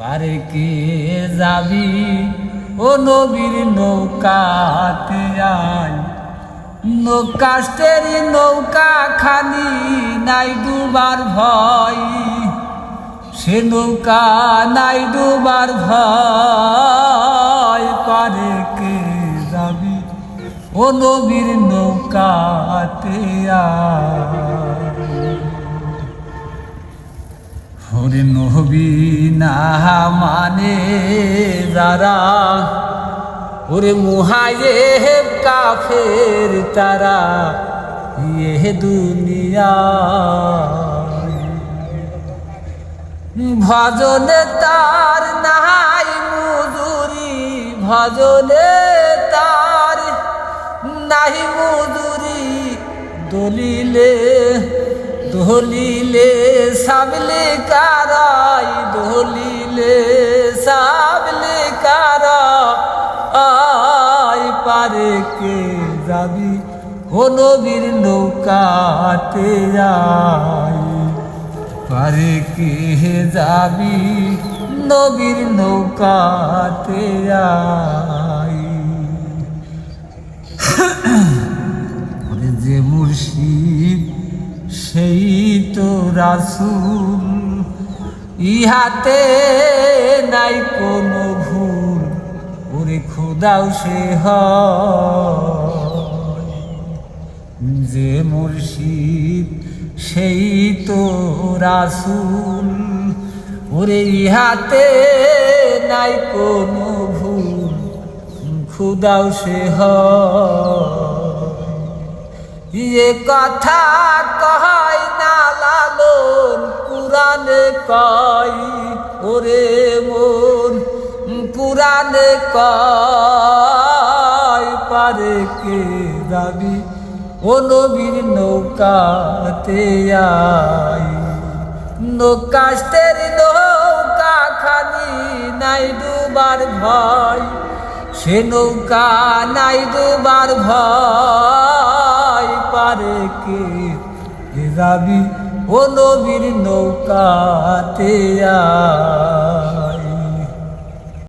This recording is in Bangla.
পারে কে যাবি? ও নবীর নৌকাতে আয়। নৌকাষ্টের নৌকা খানি নাই ডুবার ভয়। সে নৌকা নাই ডুবার ভয়। পারে কে যাবি? ও নবীর নৌকাতে আয়। হরে নবী না মানে যারা? ওরে মুহায়ে কাফের তারা ইয়ে দুনিয়া। ভজনে তার নাই মুজুরি, ভজনে তার নাহি মুজুরি, দলিলে দলিলে সাবলে কারাই দলিলে সাবলে কারা আই পারে কে যাবি? ও নবীর নৌকাতে যাই পারে কে যাবি? নবীর নৌকাতে ওরে যে মুর্শিদ সেই তো রাসুল, ইহাতে নাই কোনো ভুল, ওরে খোদাও সে যে মুর্শিদ, সেই তো রাসুল, ওরে ইহাতে নাই কোনো ভুল, খুদাও সে ইয়ে কথা পুরাণে কয়, ওরে মন, পুরাণে কয়, পারে কে দাবি? ও নবীর নৌকাতে আই নৌকাস্তের নৌকা খানি নাই ডুবার ভয়। সে নৌকা নাই ডুবার ভয়, পারে কে যাবি ও নবীর নৌকাতে আয়।